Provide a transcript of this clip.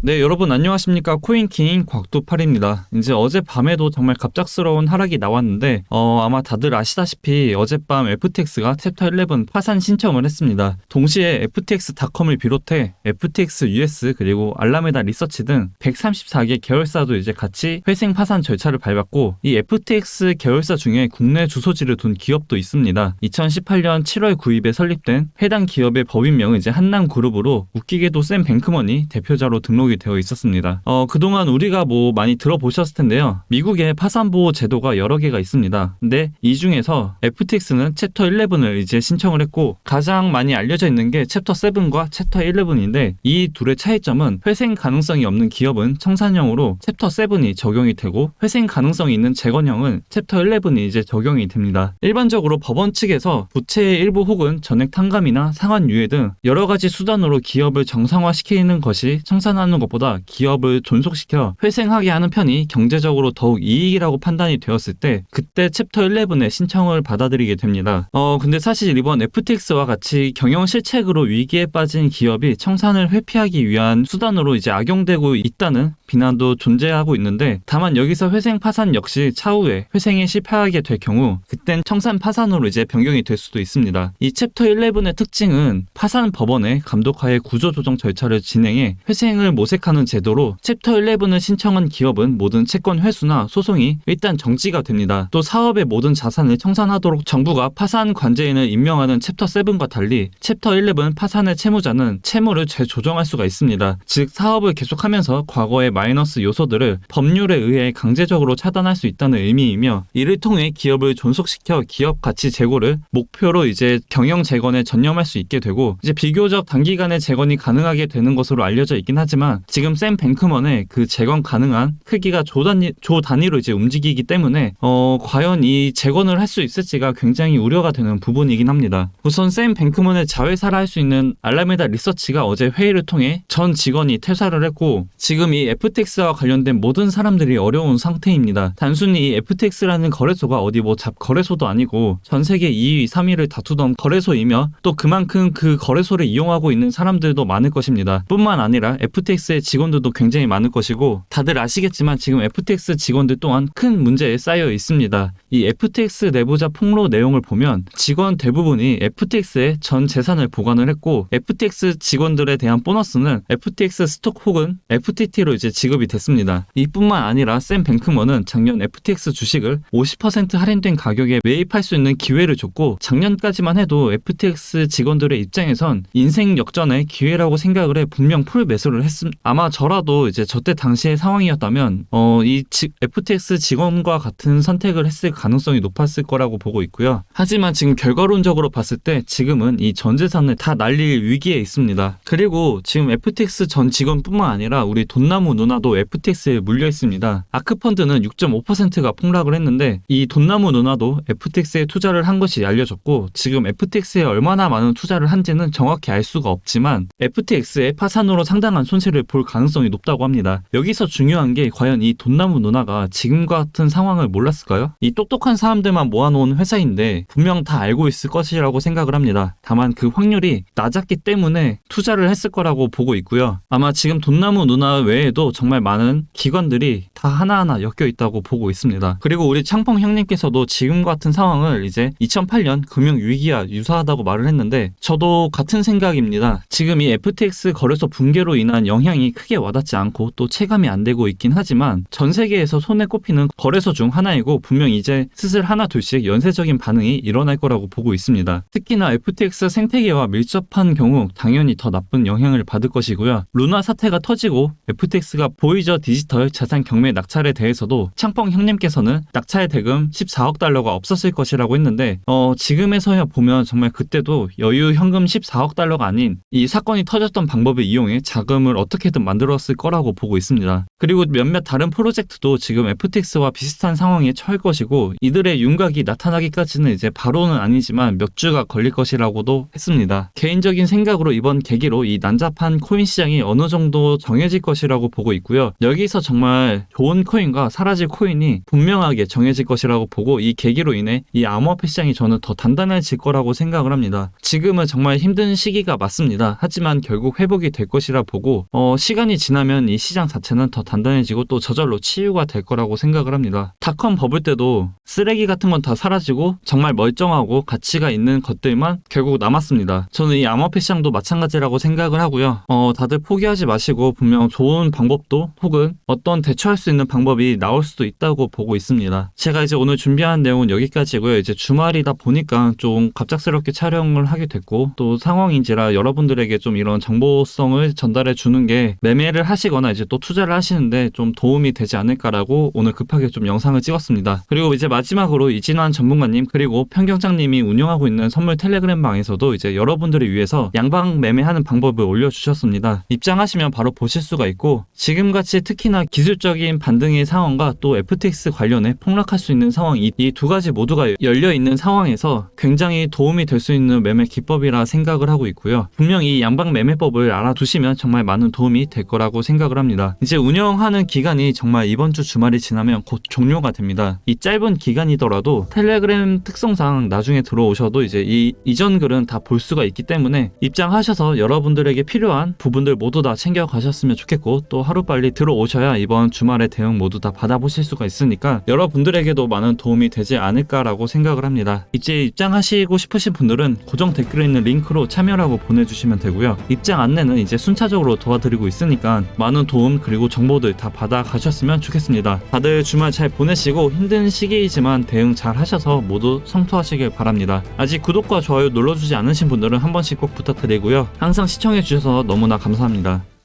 네, 여러분 안녕하십니까. 코인킹 곽도팔입니다. 이제 어젯밤에도 정말 갑작스러운 하락이 나왔는데, 어, 아마 다들 아시다시피 어젯밤 FTX가 챕터 11 파산 신청을 했습니다. 동시에 FTX닷컴을 비롯해 FTX US 그리고 알라메다 리서치 등 134개 계열사도 이제 같이 회생 파산 절차를 밟았고, 이 FTX 계열사 중에 국내 주소지를 둔 기업도 있습니다. 2018년 7월 9일에 설립된 해당 기업의 법인명은 이제 한남그룹으로 웃기게도 샘 뱅크머니 대표자로 등록 이 되어 있었습니다. 어, 그동안 우리가 뭐 많이 들어보셨을 텐데요. 미국의 파산보호 제도가 여러 개가 있습니다. 근데 이 중에서 FTX는 챕터 11을 이제 신청을 했고 가장 많이 알려져 있는 게 챕터 7과 챕터 11인데 이 둘의 차이점은 회생 가능성이 없는 기업은 청산형으로 챕터 7이 적용이 되고 회생 가능성이 있는 재건형은 챕터 11이 이제 적용이 됩니다. 일반적으로 법원 측에서 부채의 일부 혹은 전액 탕감이나 상환 유예 등 여러 가지 수단으로 기업을 정상화시키는 것이 청산하는 것보다 기업을 존속시켜 회생하게 하는 편이 경제적으로 더욱 이익이라고 판단이 되었을 때 그때 챕터 11의 신청을 받아들이게 됩니다. 어 근데 사실 이번 FTX와 같이 경영 실책으로 위기에 빠진 기업이 청산을 회피하기 위한 수단으로 이제 악용되고 있다는 비난도 존재하고 있는데 다만 여기서 회생 파산 역시 차후에 회생에 실패하게 될 경우 그땐 청산 파산으로 이제 변경이 될 수도 있습니다. 이 챕터 11의 특징은 파산 법원의 감독하에 구조 조정 절차를 진행해 회생을 모색하는 제도로 챕터 11을 신청한 기업은 모든 채권 회수나 소송이 일단 정지가 됩니다. 또 사업의 모든 자산을 청산하도록 정부가 파산 관제인을 임명하는 챕터 7과 달리 챕터 11 파산의 채무자는 채무를 재조정할 수가 있습니다. 즉 사업을 계속하면서 과거의 마이너스 요소들을 법률에 의해 강제적으로 차단할 수 있다는 의미이며 이를 통해 기업을 존속시켜 기업 가치 제고를 목표로 이제 경영 재건에 전념할 수 있게 되고 이제 비교적 단기간에 재건이 가능하게 되는 것으로 알려져 있긴 하지만 지금 샘 뱅크먼의 그 재건 가능한 크기가 조 단위 조 단위로 이제 움직이기 때문에 어 과연 이 재건을 할 수 있을지가 굉장히 우려가 되는 부분이긴 합니다. 우선 샘 뱅크먼의 자회사를 할수 있는 알라메다 리서치가 어제 회의를 통해 전 직원이 퇴사를 했고 지금 이 FTX와 관련된 모든 사람들이 어려운 상태입니다. 단순히 이 FTX라는 거래소가 어디 뭐 잡 거래소도 아니고 전 세계 2위, 3위를 다투던 거래소이며 또 그만큼 그 거래소를 이용하고 있는 사람들도 많을 것입니다. 뿐만 아니라 FTX 의 직원들도 굉장히 많을 것이고 다들 아시겠지만 지금 FTX 직원들 또한 큰 문제에 쌓여 있습니다. 이 FTX 내부자 폭로 내용을 보면 직원 대부분이 FTX의 전 재산을 보관을 했고 FTX 직원들에 대한 보너스는 FTX 스톡 혹은 FTT로 이제 지급이 됐습니다. 이뿐만 아니라 샘 뱅크먼은 작년 FTX 주식을 50% 할인된 가격에 매입할 수 있는 기회를 줬고 작년까지만 해도 FTX 직원들의 입장에선 인생 역전의 기회라고 생각을 해 분명 풀 매수를 했음 아마 저라도 이제 저때 당시의 상황이었다면 어이 FTX 직원과 같은 선택을 했을 가능성이 높았을 거라고 보고 있고요. 하지만 지금 결과론적으로 봤을 때 지금은 이 전 재산을 다 날릴 위기에 있습니다. 그리고 지금 FTX 전 직원뿐만 아니라 우리 돈나무 누나도 FTX에 물려 있습니다. 아크펀드는 6.5%가 폭락을 했는데 이 돈나무 누나도 FTX에 투자를 한 것이 알려졌고 지금 FTX에 얼마나 많은 투자를 한지는 정확히 알 수가 없지만 FTX의 파산으로 상당한 손실을 볼 가능성이 높다고 합니다. 여기서 중요한 게 과연 이 돈나무 누나가 지금 같은 상황을 몰랐을까요? 이 똑똑한 사람들만 모아놓은 회사인데 분명 다 알고 있을 것이라고 생각을 합니다. 다만 그 확률이 낮았기 때문에 투자를 했을 거라고 보고 있고요. 아마 지금 돈나무 누나 외에도 정말 많은 기관들이 다 하나하나 엮여 있다고 보고 있습니다. 그리고 우리 창펑 형님께서도 지금 같은 상황을 이제 2008년 금융 위기와 유사하다고 말을 했는데 저도 같은 생각입니다. 지금 이 FTX 거래소 붕괴로 인한 영향 이 크게 와닿지 않고 또 체감이 안 되고 있긴 하지만 전 세계에서 손에 꼽히는 거래소 중 하나이고 분명 이제 슬슬 하나 둘씩 연쇄적인 반응이 일어날 거라고 보고 있습니다. 특히나 FTX 생태계와 밀접한 경우 당연히 더 나쁜 영향을 받을 것이고요. 루나 사태가 터지고 FTX가 보이저 디지털 자산 경매 낙찰에 대해서도 창펑 형님께서는 낙찰 대금 14억 달러가 없었을 것이라고 했는데 어 지금에서야 보면 정말 그때도 여유 현금 14억 달러가 아닌 이 사건이 터졌던 방법을 이용해 자금을 어떻게 든 만들었을 거라고 보고 있습니다. 그리고 몇몇 다른 프로젝트도 지금 FTX와 비슷한 상황에 처할 것이고 이들의 윤곽이 나타나기까지는 이제 바로는 아니지만 몇 주가 걸릴 것이라고도 했습니다. 개인적인 생각으로 이번 계기로 이 난잡한 코인 시장이 어느 정도 정해질 것이라고 보고 있고요. 여기서 정말 좋은 코인과 사라질 코인이 분명하게 정해질 것이라고 보고 이 계기로 인해 이 암호화폐 시장이 저는 더 단단해질 거라고 생각을 합니다. 지금은 정말 힘든 시기가 맞습니다. 하지만 결국 회복이 될 것이라 보고 어 어, 시간이 지나면 이 시장 자체는 더 단단해지고 또 저절로 치유가 될 거라고 생각을 합니다. 닷컴 버블 때도 쓰레기 같은 건 다 사라지고 정말 멀쩡하고 가치가 있는 것들만 결국 남았습니다. 저는 이 암호화폐 시장도 마찬가지라고 생각을 하고요. 어, 다들 포기하지 마시고 분명 좋은 방법도 혹은 어떤 대처할 수 있는 방법이 나올 수도 있다고 보고 있습니다. 제가 이제 오늘 준비한 내용은 여기까지고요. 이제 주말이다 보니까 좀 갑작스럽게 촬영을 하게 됐고 또 상황인지라 여러분들에게 좀 이런 정보성을 전달해 주는 게 매매를 하시거나 이제 또 투자를 하시는데 좀 도움이 되지 않을까라고 오늘 급하게 좀 영상을 찍었습니다. 그리고 이제 마지막으로 이진환 전문가님 그리고 편경장님이 운영하고 있는 선물 텔레그램 방에서도 이제 여러분들을 위해서 양방 매매하는 방법을 올려주셨습니다. 입장하시면 바로 보실 수가 있고 지금같이 특히나 기술적인 반등의 상황과 또 FTX 관련해 폭락할 수 있는 상황 이 두 가지 모두가 열려 있는 상황에서 굉장히 도움이 될 수 있는 매매 기법이라 생각을 하고 있고요. 분명 이 양방 매매법을 알아두시면 정말 많은 도움이 될 거라고 생각을 합니다. 이제 운영하는 기간이 정말 이번 주 주말이 지나면 곧 종료가 됩니다. 이 짧은 기간이더라도 텔레그램 특성상 나중에 들어오셔도 이제 이 이전 글은 다 볼 수가 있기 때문에 입장하셔서 여러분들에게 필요한 부분들 모두 다 챙겨 가셨으면 좋겠고 또 하루빨리 들어오셔야 이번 주말의 대응 모두 다 받아보실 수가 있으니까 여러분들에게도 많은 도움이 되지 않을까라고 생각을 합니다. 이제 입장하시고 싶으신 분들은 고정 댓글에 있는 링크로 참여라고 보내주시면 되고요. 입장 안내는 이제 순차적으로 도와 드리고 있으니까 많은 도움 그리고 정보들 다 받아 가셨으면 좋겠습니다. 다들 주말 잘 보내시고 힘든 시기이지만 대응 잘 하셔서 모두 성투하시길 바랍니다. 아직 구독과 좋아요 눌러주지 않으신 분들은 한 번씩 꼭 부탁드리고요. 항상 시청해주셔서 너무나 감사합니다.